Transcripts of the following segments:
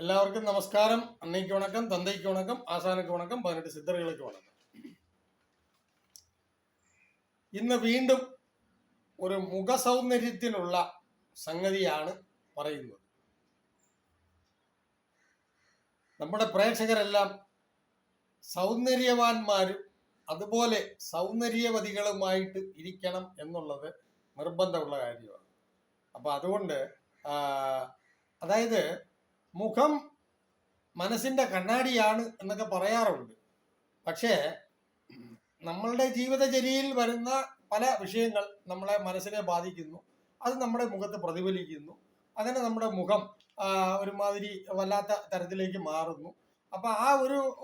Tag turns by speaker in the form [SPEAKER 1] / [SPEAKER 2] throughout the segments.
[SPEAKER 1] എല്ലാവർക്കും നമസ്കാരം. അന്നയ്ക്ക് വണക്കം തന്തയ്ക്ക് വണക്കം ആശാനക്ക് വണക്കം പതിനെട്ട് സിദ്ധറികൾക്ക് വണക്കം. ഇന്ന് വീണ്ടും ഒരു മുഖസൗന്ദര്യത്തിനുള്ള സംഗതിയാണ് പറയുന്നത്. നമ്മുടെ പ്രേക്ഷകരെല്ലാം സൗന്ദര്യവാന്മാരും അതുപോലെ സൗന്ദര്യവതികളുമായിട്ട് ഇരിക്കണം എന്നുള്ളത് നിർബന്ധമുള്ള കാര്യമാണ്. അപ്പോൾ അതുകൊണ്ട് അതായത് മുഖം മനസ്സിന്റെ കണ്ണാടിയാണ് എന്നൊക്കെ പറയാറുണ്ട്. പക്ഷേ നമ്മളുടെ ജീവിതചര്യയിൽ വരുന്ന പല വിഷയങ്ങൾ നമ്മളെ മനസ്സിനെ ബാധിക്കുന്നു. അത് നമ്മുടെ മുഖത്ത് പ്രതിഫലിക്കുന്നു. അങ്ങനെ നമ്മുടെ മുഖം ഒരുമാതിരി വല്ലാത്ത തരത്തിലേക്ക് മാറുന്നു. അപ്പൊ ആ ഒരു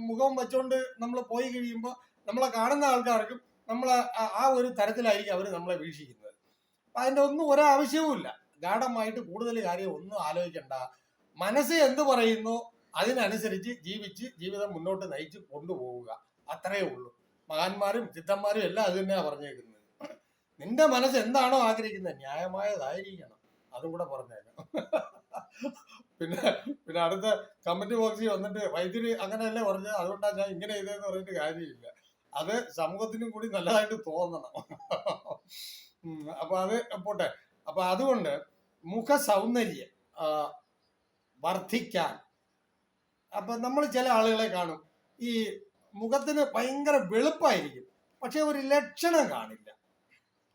[SPEAKER 1] മുഖം വെച്ചുകൊണ്ട് നമ്മൾ പോയി കഴിയുമ്പോൾ നമ്മളെ കാണുന്ന ആൾക്കാർക്കും നമ്മളെ ആ- ഒരു തരത്തിലായിരിക്കും അവർ നമ്മളെ വീക്ഷിക്കുന്നത്. അപ്പൊ ഒന്നും ഒന്നും ഒരാവശ്യവുമില്ല. ഗാഠമായിട്ട് കൂടുതൽ കാര്യം ഒന്നും ആലോചിക്കണ്ട. മനസ്സ് എന്ത് പറയുന്നു? അതിനനുസരിച്ച് ജീവിച്ച് ജീവിതം മുന്നോട്ട് നയിച്ച് കൊണ്ടുപോവുക. അത്രയേ ഉള്ളൂ. മഹാന്മാരും സിദ്ധന്മാരും എല്ലാം അത് തന്നെയാണ് പറഞ്ഞേക്കുന്നത്. നിന്റെ മനസ്സ് എന്താണോ ആഗ്രഹിക്കുന്നത് ന്യായമായതായിരിക്കണം. അതും കൂടെ പറഞ്ഞേക്കാം. പിന്നെ പിന്നെ അടുത്ത കമന്റ് ബോക്സിൽ വന്നിട്ട് വൈദ്യുതി അങ്ങനെയല്ലേ പറഞ്ഞത്? അതുകൊണ്ടാണ് ഞാൻ ഇങ്ങനെ ചെയ്തതെന്ന് പറഞ്ഞിട്ട് കാര്യമില്ല. അത് സമൂഹത്തിനും കൂടി നല്ലതായിട്ട് തോന്നണം. അപ്പൊ അത് പോട്ടെ. അപ്പൊ അതുകൊണ്ട് മുഖ സൗന്ദര്യം വർദ്ധിക്കാൻ അപ്പൊ നമ്മൾ ചില ആളുകളെ കാണും. ഈ മുഖത്തിന് ഭയങ്കര വെളുപ്പായിരിക്കും. പക്ഷെ ഒരു ലക്ഷണം കാണില്ല.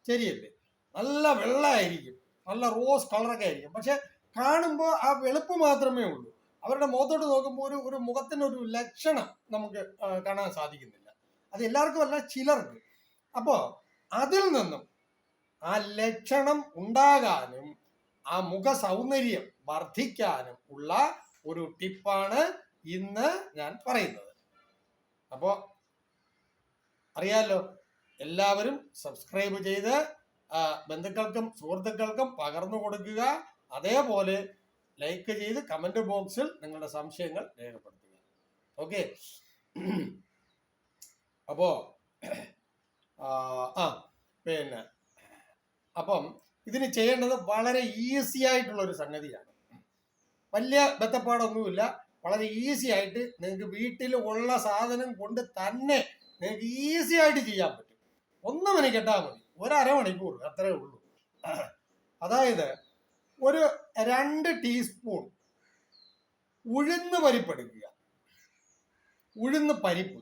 [SPEAKER 1] ശരിയല്ലേ? നല്ല വെള്ളമായിരിക്കും നല്ല റോസ് കളറൊക്കെ ആയിരിക്കും. പക്ഷെ കാണുമ്പോൾ ആ വെളുപ്പ് മാത്രമേ ഉള്ളൂ. അവരുടെ മുഖത്തോട്ട് നോക്കുമ്പോൾ ഒരു ഒരു മുഖത്തിന് ഒരു ലക്ഷണം നമുക്ക് കാണാൻ സാധിക്കുന്നില്ല. അത് എല്ലാവർക്കും അല്ല ചിലർക്ക്. അപ്പോൾ അതിൽ നിന്നും ആ ലക്ഷണം ഉണ്ടാകാനും ആ മുഖ സൗന്ദര്യം വർദ്ധിക്കാനും ഉള്ള ഒരു ടിപ്പാണ് ഇന്ന് ഞാൻ പറയുന്നത്. അപ്പോ അറിയാലോ എല്ലാവരും സബ്സ്ക്രൈബ് ചെയ്ത് ബന്ധുക്കൾക്കും സുഹൃത്തുക്കൾക്കും പകർന്നു കൊടുക്കുക. അതേപോലെ ലൈക്ക് ചെയ്ത് കമന്റ് ബോക്സിൽ നിങ്ങളുടെ സംശയങ്ങൾ രേഖപ്പെടുത്തുക. ഓക്കെ അപ്പോ ആ പിന്നെ അപ്പം ഇതിന് ചെയ്യേണ്ടത് വളരെ ഈസി ആയിട്ടുള്ള ഒരു സംഗതിയാണ്. വലിയ ബന്ധപ്പാടൊന്നുമില്ല. വളരെ ഈസി ആയിട്ട് നിങ്ങൾക്ക് വീട്ടിൽ ഉള്ള സാധനം കൊണ്ട് തന്നെ നിങ്ങൾക്ക് ഈസി ആയിട്ട് ചെയ്യാൻ പറ്റും. ഒന്ന് മെനക്കെട്ടാൽ മതി. ഒരമണിക്കൂർ അത്രേ ഉള്ളൂ. അതായത് ഒരു രണ്ട് ടീസ്പൂൺ ഉഴുന്ന് പരിപ്പെടുക്കുക ഉഴുന്ന് പരിപ്പ്.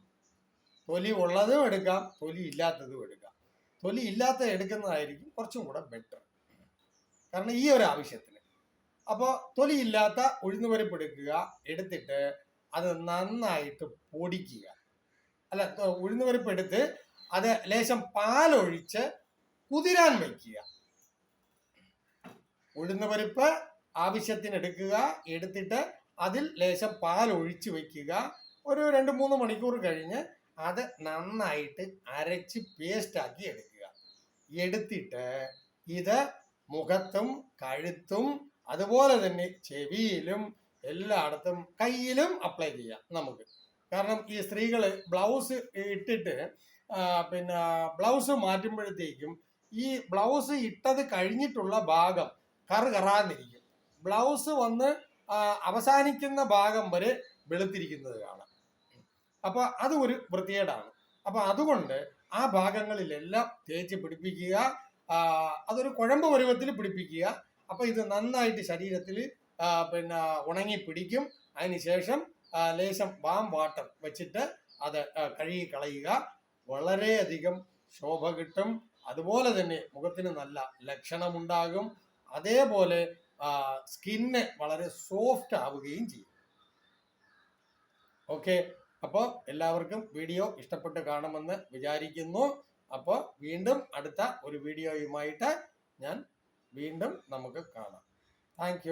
[SPEAKER 1] തൊലി ഉള്ളതും എടുക്കാം തൊലി ഇല്ലാത്തതും എടുക്കാം. തൊലി ഇല്ലാത്ത എടുക്കുന്നതായിരിക്കും കുറച്ചും കൂടെ ബെറ്റർ കാരണം ഈ ഒരു ആവശ്യത്തിന്. അപ്പോൾ തൊലിയില്ലാത്ത ഉഴുന്ന് ഉഴുന്നുപരിപ്പ് എടുക്കുക എടുത്തിട്ട് അത് നന്നായിട്ട് പൊടിക്കുക. അല്ല ഉഴുന്ന് ഉഴുന്നുപരിപ്പ് എടുത്ത് അത് ലേശം പാലൊഴിച്ച് കുതിരാൻ വയ്ക്കുക. ഉഴുന്നുപരിപ്പ് ആവശ്യത്തിന് എടുക്കുക എടുത്തിട്ട് അതിൽ ലേശം പാൽ ഒഴിച്ച് വെക്കുക ഒരു രണ്ട് മൂന്ന് മണിക്കൂർ കഴിഞ്ഞ് അത് നന്നായിട്ട് അരച്ച് പേസ്റ്റാക്കി എടുക്കുക. എടുത്തിട്ട് ഇത് മുഖത്തും കഴുത്തും അതുപോലെ തന്നെ ചെവിയിലും എല്ലായിടത്തും കയ്യിലും അപ്ലൈ ചെയ്യാം നമുക്ക്. കാരണം ഈ സ്ത്രീകൾ ബ്ലൗസ് ഇട്ടിട്ട് പിന്നെ ബ്ലൗസ് മാറ്റുമ്പോഴത്തേക്കും ഈ ബ്ലൗസ് ഇട്ടത് കഴിഞ്ഞിട്ടുള്ള ഭാഗം കറ് കറാന്നിരിക്കും ബ്ലൗസ് വന്ന് അവസാനിക്കുന്ന ഭാഗം വരെ വെളുത്തിരിക്കുന്നത് കാണാം. അപ്പൊ അത് ഒരു വൃത്തികേടാണ്. അപ്പൊ അതുകൊണ്ട് ആ ഭാഗങ്ങളിലെല്ലാം തേച്ച് പിടിപ്പിക്കുക അതൊരു കുഴമ്പ് പരുവത്തിൽ പിടിപ്പിക്കുക അപ്പൊ ഇത് നന്നായിട്ട് ശരീരത്തിൽ പിന്നെ ഉണങ്ങി പിടിക്കും. അതിനുശേഷം ലേശം വാം വാട്ടർ വെച്ചിട്ട് അത് കഴുകി കളയുക. വളരെയധികം ശോഭ കിട്ടും. അതുപോലെ തന്നെ മുഖത്തിന് നല്ല ലക്ഷണമുണ്ടാകും. അതേപോലെ സ്കിന്ന് വളരെ സോഫ്റ്റ് ആവുകയും ചെയ്യും. ഓക്കെ. അപ്പോൾ എല്ലാവർക്കും വീഡിയോ ഇഷ്ടപ്പെട്ട് കാണുമെന്ന് വിചാരിക്കുന്നു. അപ്പോൾ വീണ്ടും അടുത്ത ഒരു വീഡിയോയുമായിട്ട് ഞാൻ വീണ്ടും നമുക്ക് കാണാം. താങ്ക്